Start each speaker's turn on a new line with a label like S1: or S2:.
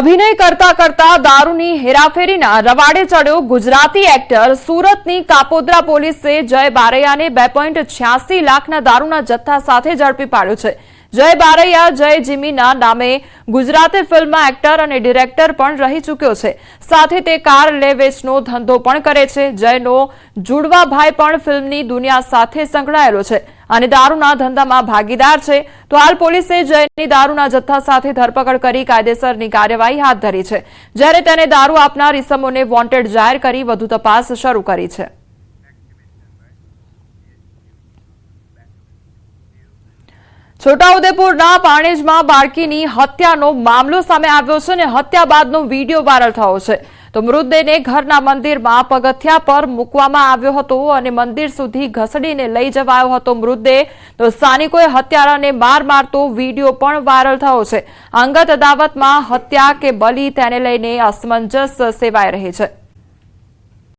S1: અભિનય કરતા કરતા દારૂની હેરાફેરીના રવાડે ચડ્યો ગુજરાતી એક્ટર સુરતની કાપોદ્રા પોલીસે જય બારૈયાને બે પોઈન્ટ છ્યાસી લાખના દારૂના જથ્થા સાથે ઝડપી પાડ્યો છે. જય બારૈયા, જય જીમીના નામે ગુજરાતી ફિલ્મમાં એક્ટર અને ડિરેક્ટર પણ રહી ચૂક્યો છે. સાથે તે કાર લે વેચનો ધંધો પણ કરે છે. જયનો જુડવાભાઈ પણ ફિલ્મની દુનિયા સાથે સંકળાયેલો છે. અને દારૂના ધંધામાં ભાગીદાર છે, તો હાલ પોલીસે જયની દારૂના જથ્થા સાથે ધરપકડ કરી કાયદેસરની કાર્યવાહી હાથ ધરી છે. જ્યારે તેને દારૂ આપનાર ઇસમોને વોન્ટેડ જાહેર કરી, વધુ તપાસ શરૂ કરી છે. છોટાઉદેપુરના પાણેજમાં બાળકીની હત્યાનો મામલો સામે આવ્યો છે અને હત્યા બાદનો વીડિયો વાયરલ થયો છે. તો મૃતદેહને ઘરના મંદિરમાં પગથિયા પર મૂકવામાં આવ્યો હતો અને મંદિર સુધી ઘસડીને લઈ જવાયો હતો મૃતદેહ. તો સ્થાનિકોએ હત્યારાને માર મારતો વીડિયો પણ વાયરલ થયો છે. અંગત અદાવતમાં હત્યા કે બલી તેને લઈને અસમંજસ સેવાઈ રહી છે.